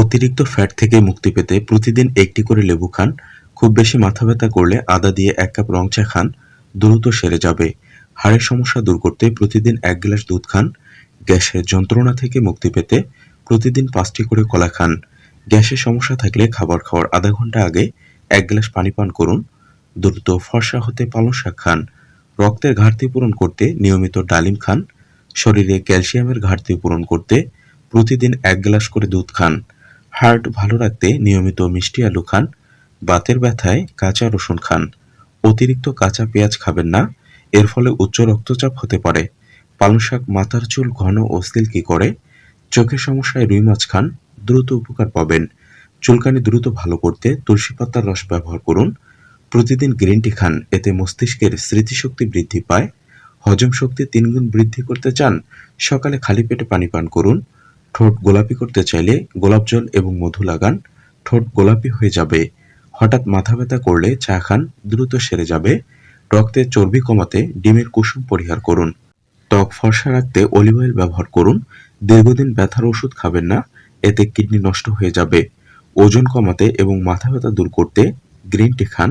অতিরিক্ত ফ্যাট থেকে মুক্তি পেতে প্রতিদিন একটি করে লেবু খান। খুব বেশি মাথা ব্যথা করলে আদা দিয়ে এক কাপ রং চা খান, দ্রুত সেরে যাবে। হাড়ের সমস্যা দূর করতে প্রতিদিন এক গ্লাস দুধ খান। গ্যাসের যন্ত্রণা থেকে মুক্তি পেতে প্রতিদিন পাঁচটি করে কলা খান। গ্যাসের সমস্যা থাকলে খাবার খাওয়ার আধা ঘণ্টা আগে এক গ্লাস পানি পান করুন। দ্রুত ফর্সা হতে পালং শাক খান। রক্তের ঘাটতি পূরণ করতে নিয়মিত ডালিম খান। শরীরে ক্যালসিয়ামের ঘাটতি পূরণ করতে প্রতিদিন এক গ্লাস করে দুধ খান। হার্ট ভালো রাখতে নিয়মিত মিষ্টি আলু খান, বাতের ব্যথায় কাঁচা রসুন খান। অতিরিক্ত কাঁচা পেঁয়াজ খাবেন না, এর ফলে উচ্চ রক্তচাপ হতে পারে। পালং শাক মাথার চুল ঘন ও সিল্কি করে, চোখের সমস্যায় রুই মাছ খান, দ্রুত উপকার পাবেন। চুলকানি দ্রুত ভালো করতে তুলসী পাতার রস ব্যবহার করুন। প্রতিদিন গ্রিন টি খান, এতে মস্তিষ্কের স্মৃতিশক্তি বৃদ্ধি পায়। হজম শক্তি তিনগুণ বৃদ্ধি করতে চান, সকালে খালি পেটে পানি পান করুন। ঠোঁট গোলাপি করতে চাইলে গোলাপ জল এবং মধু লাগান, ঠোঁট গোলাপি হয়ে যাবে। হঠাৎ মাথা ব্যথা করলে চা খান, দ্রুত সেরে যাবে। রক্তে চর্বি কমাতে ডিমের কুসুম পরিহার করুন। ত্বক ফর্সা রাখতে অলিভ অয়েল ব্যবহার করুন। দীর্ঘদিন ব্যথার ওষুধ খাবেন না, এতে কিডনি নষ্ট হয়ে যাবে। ওজন কমাতে এবং মাথা ব্যথা দূর করতে গ্রিন টি খান।